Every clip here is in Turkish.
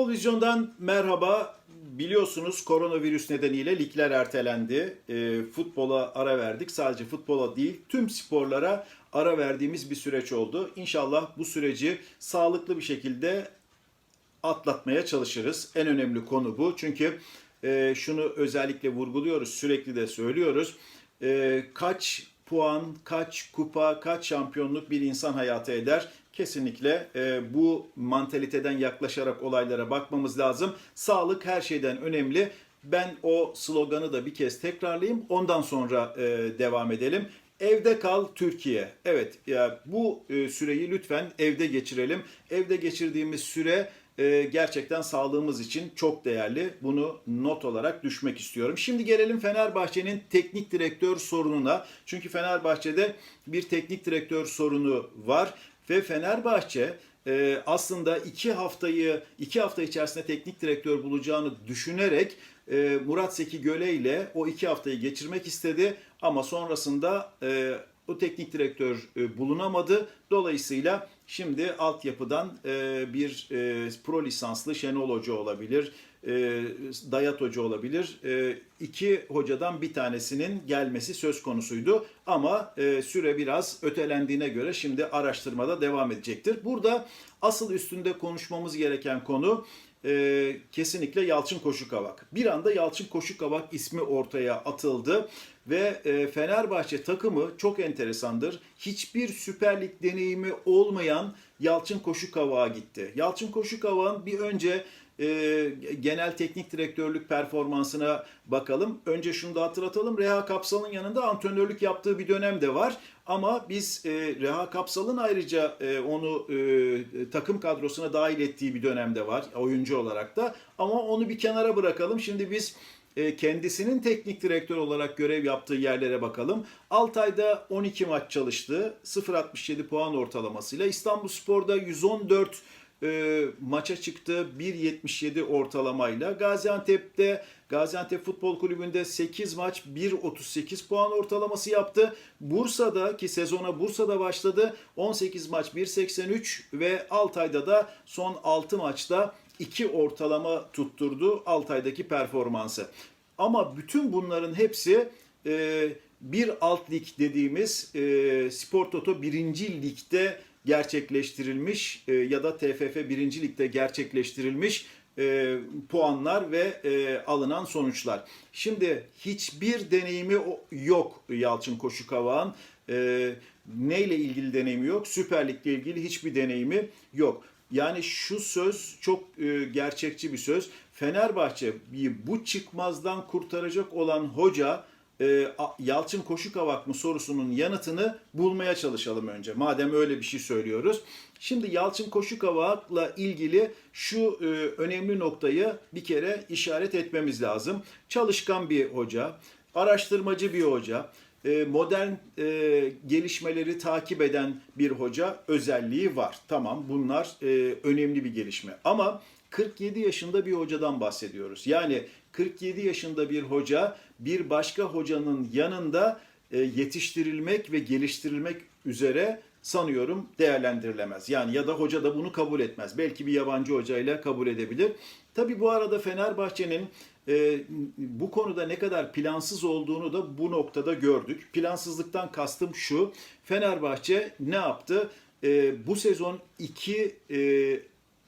Futbol Vizyon'dan merhaba. Biliyorsunuz koronavirüs nedeniyle ligler ertelendi. E, futbola ara verdik. Sadece futbola değil tüm sporlara ara verdiğimiz bir süreç oldu. İnşallah bu süreci sağlıklı bir şekilde atlatmaya çalışırız. En önemli konu bu. Çünkü e, şunu özellikle vurguluyoruz, sürekli de söylüyoruz. E, kaç puan, kaç kupa, kaç şampiyonluk bir insan hayatı eder? Kesinlikle e, bu mantaliteden yaklaşarak olaylara bakmamız lazım. Sağlık her şeyden önemli. Ben o sloganı da bir kez tekrarlayayım. Ondan sonra e, devam edelim. Evde kal Türkiye. Evet ya bu e, süreyi lütfen evde geçirelim. Evde geçirdiğimiz süre e, gerçekten sağlığımız için çok değerli. Bunu not olarak düşmek istiyorum. Şimdi gelelim Fenerbahçe'nin teknik direktör sorununa. Çünkü Fenerbahçe'de bir teknik direktör sorunu var ve Fenerbahçe e, aslında iki haftayı iki hafta içerisinde teknik direktör bulacağını düşünerek e, Murat Seki Göle ile o iki haftayı geçirmek istedi ama sonrasında e, o teknik direktör e, bulunamadı. Dolayısıyla şimdi altyapıdan e, bir e, pro lisanslı Şenol Hoca olabilir, e, Dayat Hoca olabilir. E, iki hocadan bir tanesinin gelmesi söz konusuydu. Ama e, süre biraz ötelendiğine göre şimdi araştırmada devam edecektir. Burada asıl üstünde konuşmamız gereken konu e, kesinlikle Yalçın Koşukavak. Bir anda Yalçın Koşukavak ismi ortaya atıldı ve e, Fenerbahçe takımı çok enteresandır. Hiçbir Süper Lig deneyimi olmayan Yalçın Koşukavak'a gitti. Yalçın Koşukavak'ın bir önce e, genel teknik direktörlük performansına bakalım. Önce şunu da hatırlatalım. Reha Kapsal'ın yanında antrenörlük yaptığı bir dönem de var. Ama biz e, Reha Kapsal'ın ayrıca e, onu e, takım kadrosuna dahil ettiği bir dönemde var oyuncu olarak da. Ama onu bir kenara bırakalım. Şimdi biz e, kendisinin teknik direktör olarak görev yaptığı yerlere bakalım. Altay'da 12 maç çalıştı. 0.67 puan ortalamasıyla. İstanbulspor'da 114 e, maça çıktı 1.77 ortalamayla. Gaziantep'te Gaziantep Futbol Kulübü'nde 8 maç 1.38 puan ortalaması yaptı. Bursa'da ki sezona Bursa'da başladı 18 maç 1.83 ve Altay'da da son 6 maçta 2 ortalama tutturdu Altay'daki performansı. Ama bütün bunların hepsi e, bir alt lig dediğimiz e, Spor Toto 1. Lig'de gerçekleştirilmiş e, ya da TFF 1. Lig'de gerçekleştirilmiş e, puanlar ve e, alınan sonuçlar. Şimdi hiçbir deneyimi yok Yalçın Koşukavak'ın. E, neyle ilgili deneyimi yok? Süper Lig'le ilgili hiçbir deneyimi yok. Yani şu söz çok e, gerçekçi bir söz. Fenerbahçe'yi bu çıkmazdan kurtaracak olan hoca e, Yalçın Koşukavak mı sorusunun yanıtını bulmaya çalışalım önce. Madem öyle bir şey söylüyoruz. Şimdi Yalçın Koşukavak'la ilgili şu e, önemli noktayı bir kere işaret etmemiz lazım. Çalışkan bir hoca, araştırmacı bir hoca, modern e, gelişmeleri takip eden bir hoca özelliği var. Tamam bunlar e, önemli bir gelişme. Ama 47 yaşında bir hocadan bahsediyoruz. Yani 47 yaşında bir hoca bir başka hocanın yanında e, yetiştirilmek ve geliştirilmek üzere sanıyorum değerlendirilemez. Yani ya da hoca da bunu kabul etmez. Belki bir yabancı hocayla kabul edebilir. Tabi bu arada Fenerbahçe'nin e, bu konuda ne kadar plansız olduğunu da bu noktada gördük. Plansızlıktan kastım şu. Fenerbahçe ne yaptı? E, bu sezon iki e,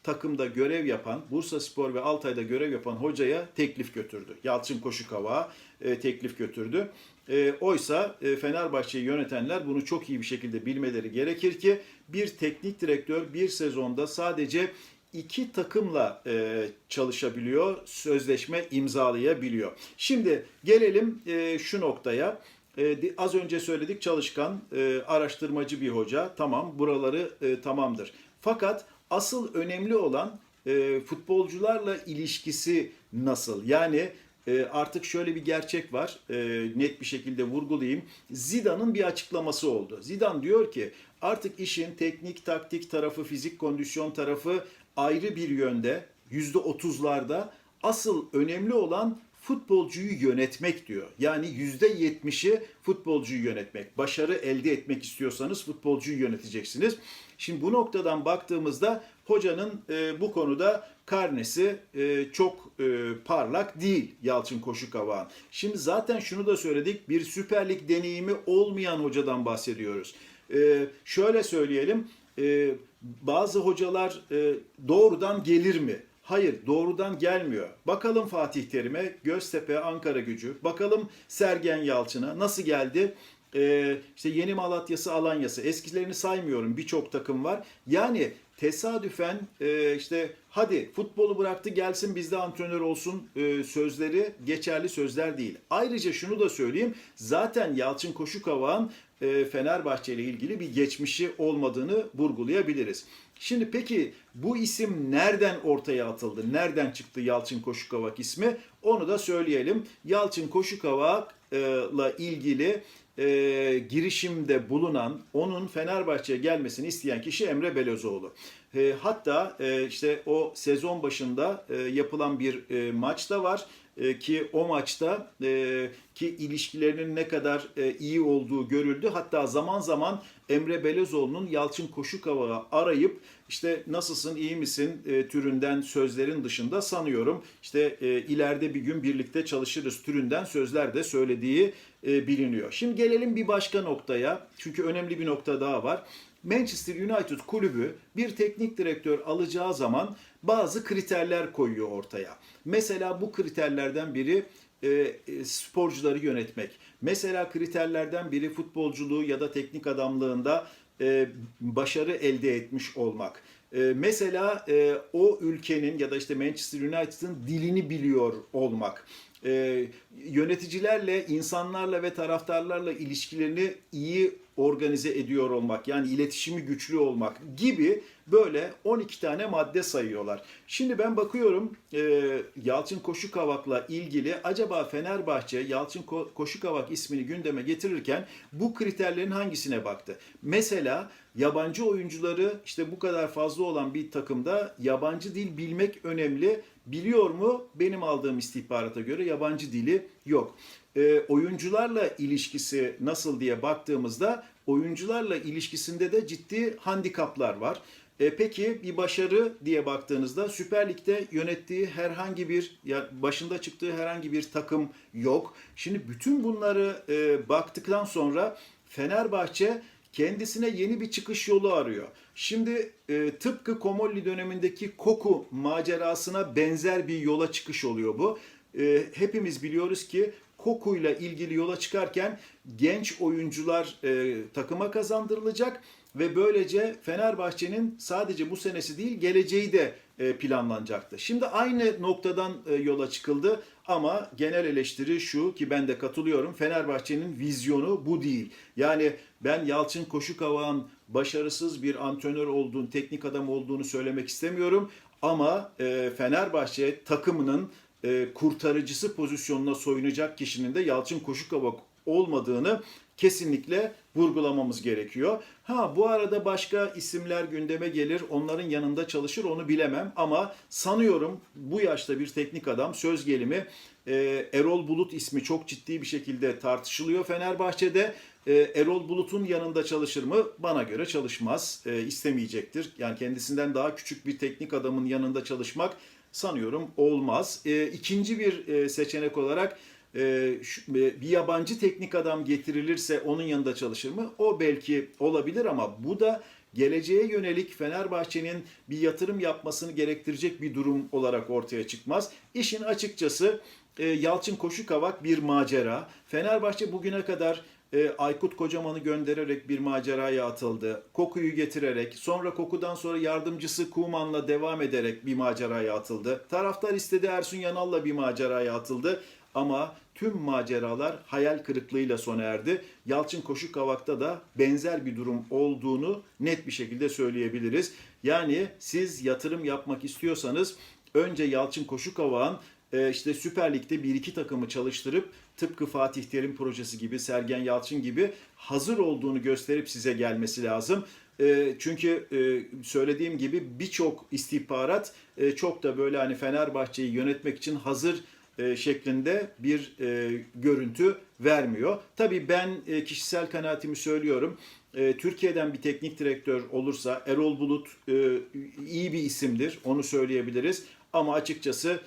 takımda görev yapan, Bursa Spor ve Altay'da görev yapan hocaya teklif götürdü. Yalçın Koşukavak'a e, teklif götürdü. E, oysa e, Fenerbahçe'yi yönetenler bunu çok iyi bir şekilde bilmeleri gerekir ki bir teknik direktör bir sezonda sadece iki takımla e, çalışabiliyor, sözleşme imzalayabiliyor. Şimdi gelelim e, şu noktaya. E, az önce söyledik çalışkan, e, araştırmacı bir hoca. Tamam, buraları e, tamamdır. Fakat asıl önemli olan e, futbolcularla ilişkisi nasıl? Yani e, artık şöyle bir gerçek var, e, net bir şekilde vurgulayayım. Zidane'ın bir açıklaması oldu. Zidane diyor ki artık işin teknik, taktik tarafı, fizik kondisyon tarafı ayrı bir yönde, yüzde otuzlarda. Asıl önemli olan futbolcuyu yönetmek diyor. Yani %70'i futbolcuyu yönetmek. Başarı elde etmek istiyorsanız futbolcuyu yöneteceksiniz. Şimdi bu noktadan baktığımızda hocanın e, bu konuda karnesi e, çok e, parlak değil Yalçın Koşukavak'ın. Şimdi zaten şunu da söyledik bir Süper Lig deneyimi olmayan hocadan bahsediyoruz. E, şöyle söyleyelim e, bazı hocalar e, doğrudan gelir mi? Hayır doğrudan gelmiyor. Bakalım Fatih Terim'e, Göztepe, Ankara gücü. Bakalım Sergen Yalçın'a nasıl geldi? Ee, işte Yeni Malatya'sı, Alanya'sı. Eskilerini saymıyorum. Birçok takım var. Yani tesadüfen e, işte hadi futbolu bıraktı gelsin bizde antrenör olsun e, sözleri geçerli sözler değil. Ayrıca şunu da söyleyeyim. Zaten Yalçın Koşukavak'ın Fenerbahçe ile ilgili bir geçmişi olmadığını vurgulayabiliriz. Şimdi peki bu isim nereden ortaya atıldı? Nereden çıktı Yalçın Koşukavak ismi? Onu da söyleyelim. Yalçın Koşukavak'la ilgili e, girişimde bulunan, onun Fenerbahçe'ye gelmesini isteyen kişi Emre Belözoğlu. E, hatta e, işte o sezon başında e, yapılan bir e, maç da var E, ki o maçta e, ki ilişkilerinin ne kadar e, iyi olduğu görüldü. Hatta zaman zaman Emre Belözoğlu'nun Yalçın Koşukavak'ı arayıp işte nasılsın iyi misin e, türünden sözlerin dışında sanıyorum işte e, ileride bir gün birlikte çalışırız türünden sözler de söylediği e, biliniyor. Şimdi gelelim bir başka noktaya çünkü önemli bir nokta daha var. Manchester United kulübü bir teknik direktör alacağı zaman bazı kriterler koyuyor ortaya. Mesela bu kriterlerden biri e, e, sporcuları yönetmek. Mesela kriterlerden biri futbolculuğu ya da teknik adamlığında e, başarı elde etmiş olmak. E, mesela e, o ülkenin ya da işte Manchester United'ın dilini biliyor olmak. E, yöneticilerle, insanlarla ve taraftarlarla ilişkilerini iyi organize ediyor olmak yani iletişimi güçlü olmak gibi böyle 12 tane madde sayıyorlar. Şimdi ben bakıyorum e, Yalçın Koşukavak'la ilgili acaba Fenerbahçe Yalçın Ko- Koşukavak ismini gündeme getirirken bu kriterlerin hangisine baktı? Mesela yabancı oyuncuları işte bu kadar fazla olan bir takımda yabancı dil bilmek önemli. Biliyor mu? Benim aldığım istihbarata göre yabancı dili yok. E, oyuncularla ilişkisi nasıl diye baktığımızda oyuncularla ilişkisinde de ciddi handikaplar var. E, peki bir başarı diye baktığınızda Süper Lig'de yönettiği herhangi bir ya başında çıktığı herhangi bir takım yok. Şimdi bütün bunları e, baktıktan sonra Fenerbahçe kendisine yeni bir çıkış yolu arıyor. Şimdi e, tıpkı Komolli dönemindeki Koku macerasına benzer bir yola çıkış oluyor bu. E, hepimiz biliyoruz ki Koku'yla ilgili yola çıkarken genç oyuncular e, takıma kazandırılacak ve böylece Fenerbahçe'nin sadece bu senesi değil geleceği de e, planlanacaktı. Şimdi aynı noktadan e, yola çıkıldı ama genel eleştiri şu ki ben de katılıyorum. Fenerbahçe'nin vizyonu bu değil. Yani ben Yalçın Koşukavak'ın başarısız bir antrenör olduğunu, teknik adam olduğunu söylemek istemiyorum. Ama e, Fenerbahçe takımının e, kurtarıcısı pozisyonuna soyunacak kişinin de Yalçın Koşukavak olmadığını kesinlikle vurgulamamız gerekiyor. Ha bu arada başka isimler gündeme gelir, onların yanında çalışır onu bilemem ama sanıyorum bu yaşta bir teknik adam söz gelimi e, Erol Bulut ismi çok ciddi bir şekilde tartışılıyor Fenerbahçe'de. E, Erol Bulut'un yanında çalışır mı? Bana göre çalışmaz, e, istemeyecektir. Yani kendisinden daha küçük bir teknik adamın yanında çalışmak sanıyorum olmaz. E, ikinci bir e, seçenek olarak e, şu- e, bir yabancı teknik adam getirilirse onun yanında çalışır mı? O belki olabilir ama bu da geleceğe yönelik Fenerbahçe'nin bir yatırım yapmasını gerektirecek bir durum olarak ortaya çıkmaz. İşin açıkçası e, Yalçın Koşukavak bir macera. Fenerbahçe bugüne kadar e, Aykut Kocaman'ı göndererek bir maceraya atıldı. Koku'yu getirerek, sonra Koku'dan sonra yardımcısı Kuman'la devam ederek bir maceraya atıldı. Taraftar istedi Ersun Yanal'la bir maceraya atıldı. Ama tüm maceralar hayal kırıklığıyla sona erdi. Yalçın Koşukavak'ta da benzer bir durum olduğunu net bir şekilde söyleyebiliriz. Yani siz yatırım yapmak istiyorsanız önce Yalçın Koşukavak'ın e, işte Süper Lig'de bir iki takımı çalıştırıp tıpkı Fatih Terim projesi gibi, Sergen Yalçın gibi hazır olduğunu gösterip size gelmesi lazım. E, Çünkü e, söylediğim gibi birçok istihbarat çok da böyle hani Fenerbahçe'yi yönetmek için hazır e, şeklinde bir e, görüntü vermiyor. Tabii ben e, kişisel kanaatimi söylüyorum. E, Türkiye'den bir teknik direktör olursa Erol Bulut e, iyi bir isimdir. Onu söyleyebiliriz. Ama açıkçası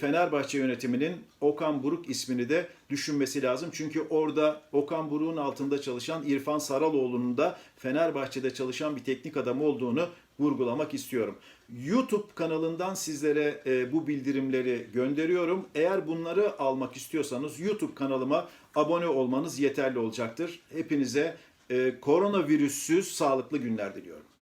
Fenerbahçe yönetiminin Okan Buruk ismini de düşünmesi lazım. Çünkü orada Okan Buruk'un altında çalışan İrfan Saraloğlu'nun da Fenerbahçe'de çalışan bir teknik adam olduğunu vurgulamak istiyorum. YouTube kanalından sizlere e, bu bildirimleri gönderiyorum. Eğer bunları almak istiyorsanız YouTube kanalıma abone olmanız yeterli olacaktır. Hepinize e, koronavirüssüz sağlıklı günler diliyorum.